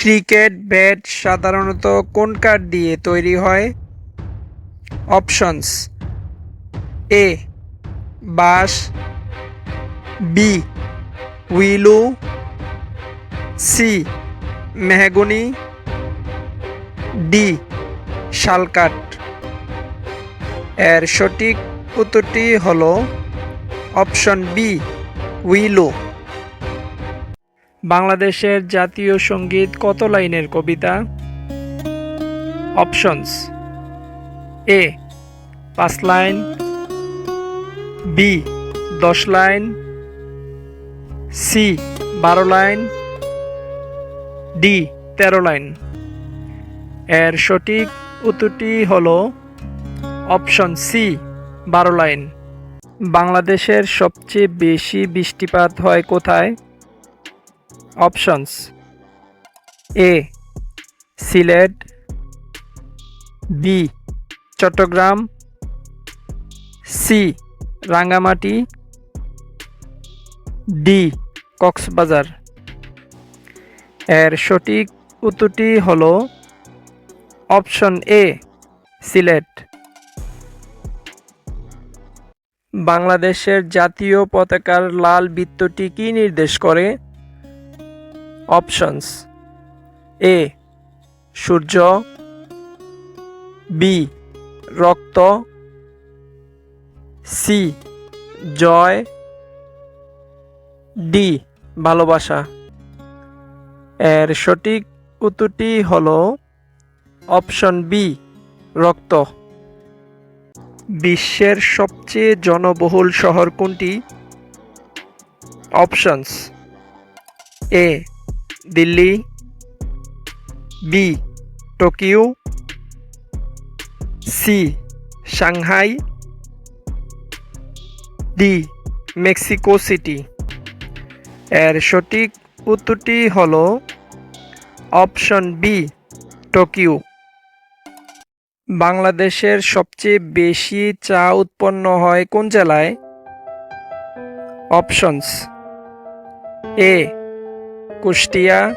Cricket bat সাধারণত কোন কাঠ দিয়ে তৈরি হয়? অপশনস। এ, বাঁশ। B, willow. C, mahogany. D, শালকাঠ। এর সঠিক উত্তরটি হল অপশন বি, উইলো। বাংলাদেশের জাতীয় সংগীত কত লাইনের কবিতা? অপশনস। এ, পাঁচ লাইন। বি, দশ লাইন। সি, বারো লাইন। ডি, তেরো লাইন। এর সঠিক উত্তরটি হল অপশন সি, বারো লাইন। বাংলাদেশের সবচেয়ে বেশি বৃষ্টিপাত হয় কোথায়? Options A Sylhet B Chittagong C Rangamati D Cox's Bazar এর সঠিক উত্তরটি হল অপশন এ সিলেট বাংলাদেশের জাতীয় পতাকার লাল বৃত্তটি কি নির্দেশ করে? অপশনস এ সূর্য বি রক্ত সি জয় ডি ভালোবাসা এর সঠিক উত্তরটি হল অপশন বি রক্ত। বিশ্বের সবচেয়ে জনবহুল শহর কোনটি? Options. A Delhi, B, Tokyo, C, Shanghai, D, Mexico City. এর সঠিক উত্তরটি হল অপশন বি, টোকিও। বাংলাদেশের সবচেয়ে বেশি চা উৎপন্ন হয় কোন জেলায়? Options, A Kushtia,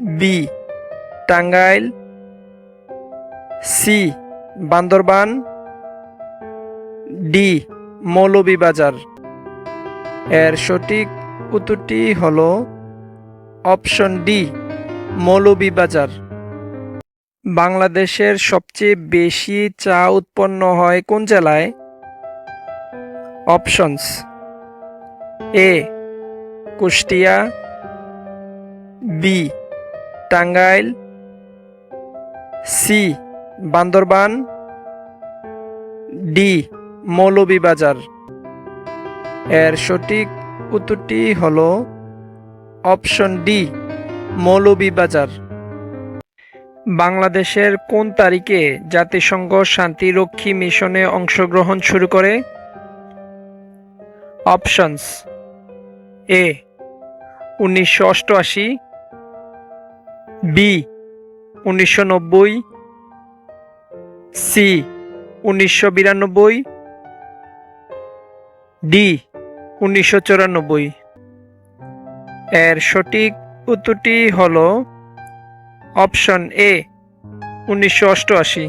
B, Tangail, C, Bandarban, D, Moulvibazar. এর সঠিক উত্তরটি হল অপশন ডি, মৌলভীবাজার। বাংলাদেশের সবচেয়ে বেশি চা উৎপন্ন হয় কোন জেলায়? Options, A, Kushtia B, Tangail. C, Bandarban. D, Moulvibazar. এর সঠিক উত্তরটি হল অপশন ডি, মৌলভীবাজার। বাংলাদেশের কোন তারিখে জাতিসংঘ শান্তিরক্ষী মিশনে অংশগ্রহণ শুরু করে? অপশনস, এ, উনিশশো অষ্টআশি বি উনিশশো নব্বই। সি উনিশশো বিরানব্বই। ডি উনিশশো চুরানব্বই। এর সঠিক উত্তরটি হল অপশন এ উনিশশো অষ্টআশি।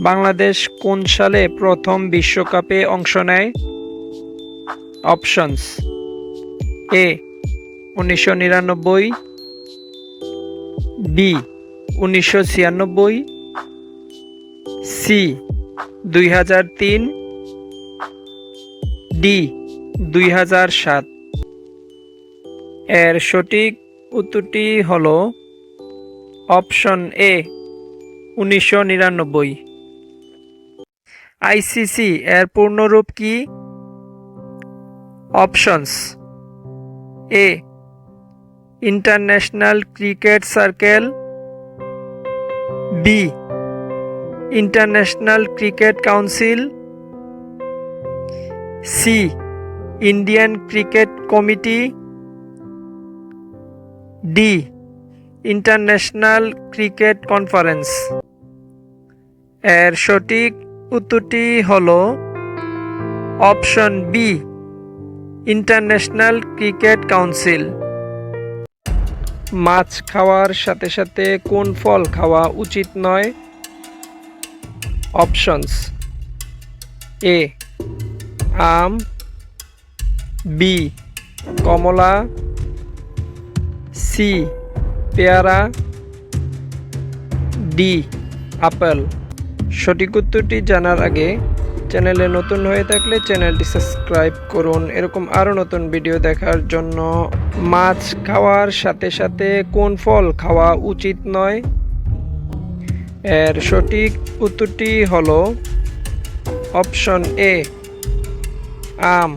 বাংলাদেশ কোন সালে প্রথম বিশ্বকাপে অংশ নেয়? অপশনস। এ উনিশশো নিরানব্বই। বি, উনিশশো ছিয়ানব্বই। সি, দুই হাজার তিন। ডি, দুই হাজার সাত। এর সঠিক উত্তরটি হল অপশন এ, উনিশশো নিরানব্বই। আইসিসি এর পূর্ণরূপ কি? Options A international cricket circle B international cricket council C, Indian cricket committee D, international cricket conference. এর সঠিক উত্তরটি হল option B, international cricket council. মাছ খাওয়ার সাথে সাথে কোন ফল খাওয়া উচিত নয়? অপশনস এ আম বি কমলা সি পেয়ারা ডি আপেল। সঠিক উত্তরটি জানার আগে চ্যানেলে নতুন হয়ে থাকলে চ্যানেলটি সাবস্ক্রাইব করুন। এরকম আরও নতুন ভিডিও দেখার জন্য মাছ খাওয়ার সাথে সাথে কোন ফল খাওয়া উচিত নয়? এর সঠিক উত্তরটি হল অপশন এ, আম।